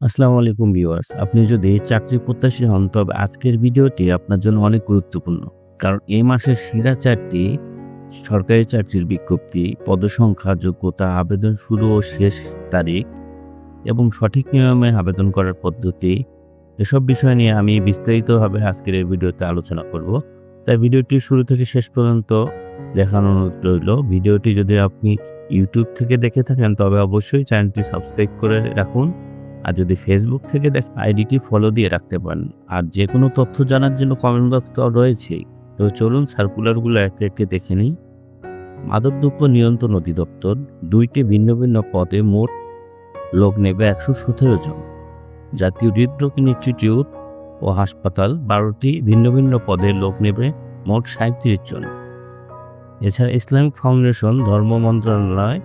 আসসালামু আলাইকুম ভিউয়ার্স। আপনি যদি চাকরি প্রত্যাশী হন, তবে আজকের ভিডিওটি আপনার জন্য অনেক গুরুত্বপূর্ণ। কারণ এই মাসের সেরা চারটি সরকারি চাকরির বিজ্ঞপ্তি, পদসংখ্যা, যোগ্যতা, আবেদন শুরু ও শেষ তারিখ এবং সঠিক নিয়মে আবেদন করার পদ্ধতি, এসব বিষয় নিয়ে আমি বিস্তারিতভাবে আজকের এই ভিডিওতে আলোচনা করব। তাই ভিডিওটি শুরু থেকে শেষ পর্যন্ত দেখানো অনুরোধ রইল। ভিডিওটি যদি আপনি ইউটিউব থেকে দেখে থাকেন, তবে অবশ্যই চ্যানেলটি সাবস্ক্রাইব করে রাখুন। আর যদি ফেসবুক থেকে দেখ আইডিটি ফলো দিয়ে রাখতে পারেন। আর যে কোনো তথ্য জানার জন্য কমেন্ট বক্স তো রয়েছেই তো চলুন সার্কুলারগুলো একে একে দেখে নিই। মাদকদ্রব্য নিয়ন্ত্রণ অধিদপ্তর দুইটি ভিন্ন ভিন্ন পদে মোট লোক নেবে একশো সতেরো জন। জাতীয় হৃদরোগ ইনস্টিটিউট ও হাসপাতাল বারোটি ভিন্ন ভিন্ন পদে লোক নেবে মোট সাঁত্রিশ জন। এছাড়া ইসলামিক ফাউন্ডেশন, ধর্ম মন্ত্রণালয়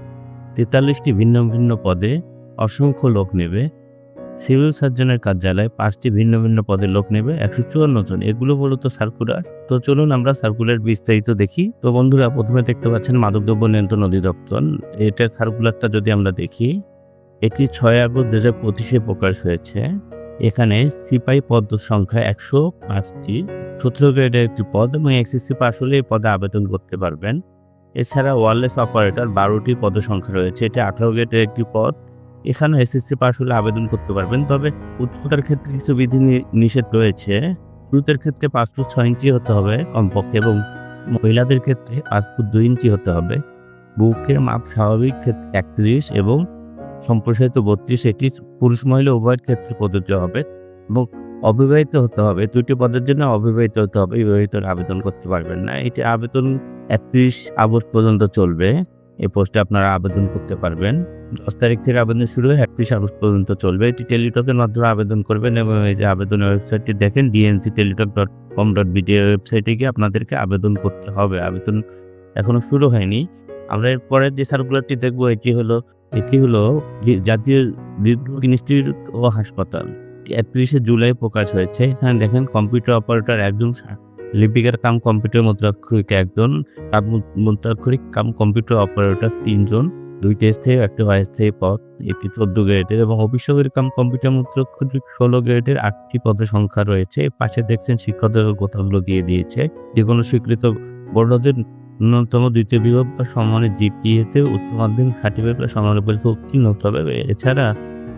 তেতাল্লিশটি ভিন্ন ভিন্ন পদে অসংখ্য লোক নেবে সিভিল সার্জনের কার্যালয়ে পাঁচটি ভিন্ন ভিন্ন পদে লোক নেবে একশো চুয়ান্ন জন। এগুলো মূলত সার্কুলার। তো চলুন আমরা সার্কুলার বিস্তারিত দেখি। তো বন্ধুরা, প্রথমে দেখতে পাচ্ছেন মাদকদ্রব্য নিয়ন্ত্রণ অধিদপ্তর। এটার সার্কুলারটা যদি আমরা দেখি, এটি ছয় আগস্ট দু হাজার পঁচিশে প্রকাশ হয়েছে। এখানে সিপাই পদ সংখ্যা একশো পাঁচটি। সতেরো গ্রেডের একটি পদ এবং এক্সএসসি পাস হলে এই পদে আবেদন করতে পারবেন। এছাড়া ওয়ারলেস অপারেটর বারোটি পদ সংখ্যা রয়েছে। এটি আঠারো গ্রেডের একটি পদ। এখানে এসএসসি পাস হলে আবেদন করতে পারবেন। তবে উচ্চতার ক্ষেত্রে কিছু বিধি নিষেধ রয়েছে। পুরুষদের ক্ষেত্রে পাঁচ ফুট ছয় ইঞ্চি হতে হবে কমপক্ষে এবং মহিলাদের ক্ষেত্রে পাঁচ ফুট দুই ইঞ্চি হতে হবে। বুকের মাপ স্বাভাবিক ক্ষেত্রে একত্রিশ এবং সম্প্রসারিত বত্রিশ। এটি পুরুষ মহিলা উভয়ের ক্ষেত্রে প্রযোজ্য হবে এবং অবিবাহিত হতে হবে। দুইটি পদের জন্য অবিবাহিত হতে হবে। বিবাহিত আবেদন করতে পারবেন না। এটি আবেদন একত্রিশ আগস্ট পর্যন্ত চলবে। এই পোস্টে আপনারা আবেদন করতে পারবেন। দশ তারিখ থেকে আবেদন শুরু হয়ে একত্রিশ আগস্ট পর্যন্ত চলবে। এটি টেলিটকের মাধ্যমে আবেদন করবেন এবং এই যে আবেদনের ওয়েবসাইটটি দেখেন DNC Teletalk dot com dot BD ওয়েবসাইটে গিয়ে আপনাদেরকে আবেদন করতে হবে। আবেদন এখনও শুরু হয়নি। আমরা এরপরে যে সার্কুলারটি দেখব, এটি হলো এটি হলো জাতীয় হৃদরোগ ইনস্টিটিউট ও হাসপাতাল। একত্রিশে জুলাই প্রকাশ হয়েছে। এখানে দেখেন কম্পিউটার অপারেটর একজন লিপিকার কাম কম্পিউটার মুদ্রাক্ষরিক একজন, কাম মুদ্রাক্ষরিক কাম কম্পিউটার অপারেটর তিনজন। দুইটি ও একটি অস্থায়ী পদ, একটি চোদ্দ গ্রেডের এবং অফিসকের কাম কম্পিউটার মুদ্রাক্ষরিক ষোলো গ্রেডের আটটি পদের সংখ্যা রয়েছে। পাশে দেখছেন শিক্ষকদের কথাগুলো দিয়ে দিয়েছে। যে কোনো স্বীকৃত বড়দের ন্যূনতম দ্বিতীয় বিভাগ বা সমানের জিপিএতে উচ্চ মাধ্যমিক সার্টিফিকেট বা সমানের পরীক্ষা উত্তীর্ণ হতে হবে। এছাড়া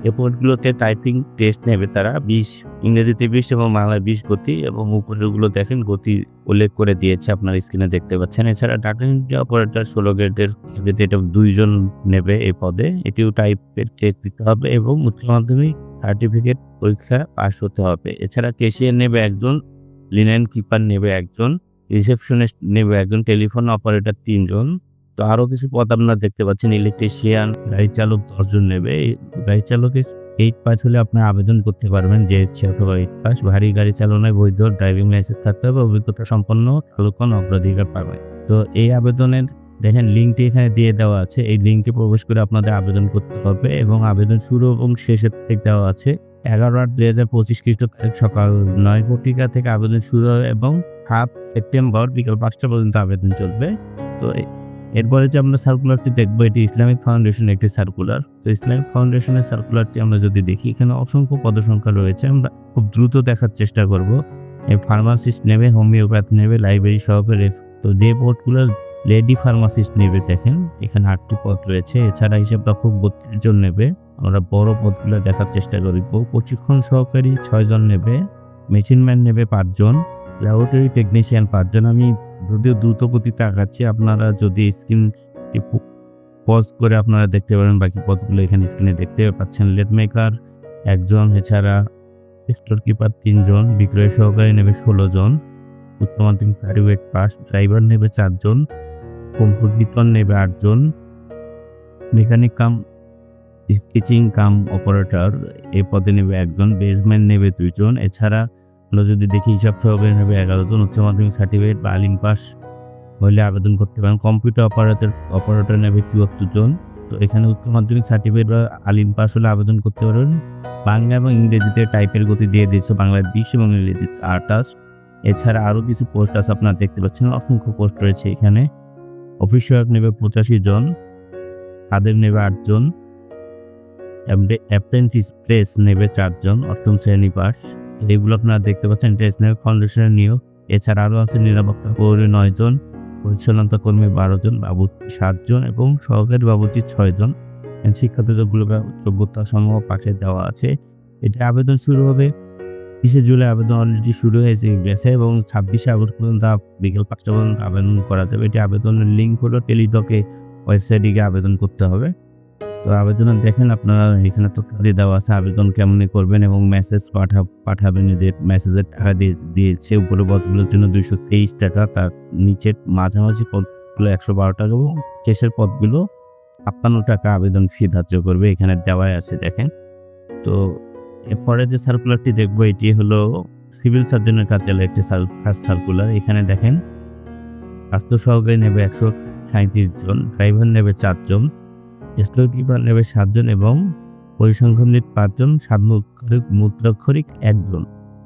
এ পোর্টগুলোতে টাইপিং টেস্ট নেবে তারা। বিশ, ইংরেজিতে বিশ এবং বাংলায় বিশ গতি এবং উপরেরগুলো দেখেন গতি উল্লেখ করে দিয়েছে আপনার স্ক্রিনে দেখতে পাচ্ছেন। এছাড়া ডাটা এন্ট্রি অপারেটর ষোলো গ্রেডের ক্ষেত্রে এটা দুইজন নেবে এই পদে। এটিও টাইপের টেস্ট দিতে হবে এবং উচ্চ মাধ্যমিক সার্টিফিকেট পরীক্ষা পাস হতে হবে। এছাড়া কেশিয়ার নেবে একজন লিনেন কিপার নেবে একজন রিসেপশনিস্ট নেবে একজন টেলিফোন অপারেটর তিনজন। তো আরও কিছু পদ আপনারা দেখতে পাচ্ছেন। ইলেকট্রিশিয়ান গাড়ি চালক দশজন নেবে। গাড়ি চালকের এইট পাস হলে আপনার আবেদন করতে পারবেন যে হচ্ছে অথবা এইট পাস ভারী গাড়ি চালনায় বৈধ ড্রাইভিং লাইসেন্স থাকতে হবে, অভিজ্ঞতা সম্পন্ন চালকগণ অগ্রাধিকার পাবে তো এই আবেদনের দেখেন লিঙ্কটি এখানে দিয়ে দেওয়া আছে, এই লিঙ্কে প্রবেশ করে আপনাদের আবেদন করতে হবে এবং আবেদন শুরু এবং শেষের তারিখ দেওয়া আছে। এগারো আট দুই হাজার পঁচিশ খ্রিস্ট তারিখ সকাল নয় কোটিকা থেকে আবেদন শুরু হবে এবং সাত সেপ্টেম্বর বিকাল পাঁচটা পর্যন্ত আবেদন চলবে। তো এরপরে যে আমরা সার্কুলারটি দেখব, এটি ইসলামিক ফাউন্ডেশন একটি সার্কুলার তো ইসলামিক ফাউন্ডেশনের সার্কুলারটি আমরা যদি দেখি, এখানে অসংখ্য পদসংখ্যা রয়েছে। আমরা খুব দ্রুত দেখার চেষ্টা করব। ফার্মাসিস্ট নেবে হোমিওপ্যাথ নেবে লাইব্রেরি সহকারে তো যে পদগুলো লেডি ফার্মাসিস্ট নেবে, দেখেন, এখানে আটটি পদ রয়েছে। এছাড়া হিসাব খুব বত্রিশ জন নেবে। আমরা বড় পদগুলো দেখার চেষ্টা করব। প্রশিক্ষণ সহকারী ছয়জন নেবে মেশিন ম্যান নেবে পাঁচজন ল্যাবরেটরি টেকনিশিয়ান পাঁচজন। আমি যদিও দ্রুত গতিতে আঁকাচ্ছি আপনারা যদি স্ক্রিনটি পজ করে আপনারা দেখতে পারেন, বাকি পদগুলো এখানে স্ক্রিনে দেখতে পাচ্ছেন। লেদ মেকার একজন, এছাড়া স্টোর কিপার তিনজন, বিক্রয় সহকারী নেবে ষোলো জন উচ্চ মাধ্যমিক সার্টিফিকেট পাস ড্রাইভার নেবে চারজন কম্পিউটার নেবে আটজন mechanic cum sketching cum operator এ পদে নেবে একজন বেসম্যান নেবে দুইজন এছাড়া আমরা যদি দেখি হিসাব সহকারী হবে এগারো জন উচ্চ মাধ্যমিক সার্টিফিকেট বা আলিম পাস হলে আবেদন করতে পারেন। কম্পিউটার অপারেটর অপারেটর নেবে চুয়াত্তর জন। তো এখানে উচ্চ মাধ্যমিক সার্টিফিকেট বা আলিম পাস হলে আবেদন করতে পারবেন। বাংলা এবং ইংরেজিতে টাইপের গতি দিয়ে দিয়েছে বাংলায় বিশ এবং ইংরেজিতে আটাশ। এছাড়া আরও কিছু পোস্ট আছে আপনারা দেখতে পাচ্ছেন, অসংখ্য পোস্ট রয়েছে এখানে। অফিস সহায়ক নেবে পঁচাশি জন তাদের নেবে আটজন অ্যাপ্রেন্টিস প্রেস নেবে চারজন অষ্টম শ্রেণি পাস। তো এগুলো আপনারা দেখতে পাচ্ছেন নেবে ফাউন্ডেশনের নিয়োগ। এছাড়া আরও আছে নিরাপত্তা কর্মী নয়জন পরিচ্ছন্নতা কর্মী বারো জন, বাবুর্চি সাতজন এবং সহকারী বাবুর্চি ছয়জন শিক্ষার্থীগুলো যোগ্যতা সমূহ পাশে দেওয়া আছে। এটা আবেদন শুরু হবে বিশে জুলাই, আবেদন অলরেডি শুরু হয়েছে, গেছে এবং ছাব্বিশে আগস্ট পর্যন্ত বিকেল পাঁচটা পর্যন্ত আবেদন করা যাবে। এটি আবেদনের লিঙ্ক হলো টেলিটকে ওয়েবসাইটে গিয়ে আবেদন করতে হবে। তো আবেদন দেখেন আপনারা, এখানে তথ্যাদি দেওয়া আছে, আবেদন কেমনি করবেন এবং মেসেজ পাঠা, পাঠাবেন যে মেসেজের টাকা দিয়ে, দিয়েছে উপরে পদগুলোর জন্য দুইশো তেইশ টাকা, তার নিচের মাঝামাঝি পদগুলো একশো বারো টাকা এবং শেষের পদগুলো ছাপ্পান্ন টাকা আবেদন ফি ধার্য করবে, এখানে দেওয়াই আছে দেখেন। তো এরপরে যে সার্কুলারটি দেখব, এটি হলো সিভিল সার্জনের কার্যালয়ে একটি সার্কুলার এখানে দেখেন, স্বাস্থ্য সহকারী নেবে একশো সাঁত্রিশ জন ড্রাইভার নেবে চারজন স্টোর কিপার নেবে সাতজন এবং পরিসংখ্যান নিট পাঁচজন সাতমুখারিক মুদ্রাক্ষরিক একজন।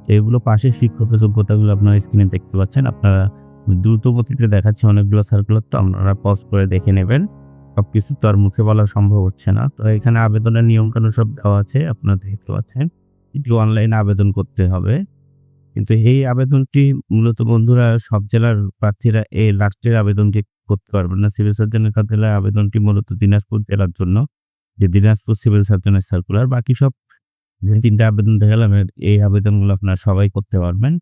এগুলো পাশে শিক্ষত যোগ্যতাগুলো আপনারা স্ক্রিনে দেখতে পাচ্ছেন। আপনারা দ্রুত গতিতে দেখাচ্ছে অনেকগুলো সার্কুলার তো আপনারা পজ করে দেখে নেবেন। সব কিছু তো আর মুখে বলা সম্ভব হচ্ছে না। তো এখানে আবেদনের নিয়মকানুন সব দেওয়া আছে, আপনারা দেখতে পাচ্ছেন। এটি অনলাইনে আবেদন করতে হবে। কিন্তু এই আবেদনটি মূলত বন্ধুরা, সব জেলার প্রার্থীরা এই লাস্টের আবেদনটি করতে পারবেন না। সিভিল সার্জনের কার্যালয়ে আবেদনটি মূলত দিনাজপুর জেলার জন্য। যে দিনাজপুর সিভিল সার্জনের সার্কুলার, বাকি সব যে তিনটা আবেদন দেখালাম এই আবেদনগুলো আপনারা সবাই করতে পারবেন।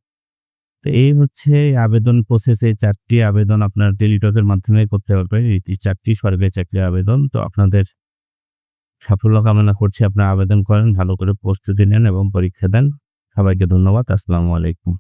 তো এই হচ্ছে আবেদন প্রসেস এই চারটি আবেদন আপনার টেলিটকের মাধ্যমে করতে পারবেন। এই চারটি সরকারি চাকরির আবেদন। তো আপনাদের সাফল্য কামনা করছি। আপনারা আবেদন করেন, ভালো করে প্রস্তুতি নেন এবং পরীক্ষা দেন। সবাইকে ধন্যবাদ। আসসালামু আলাইকুম।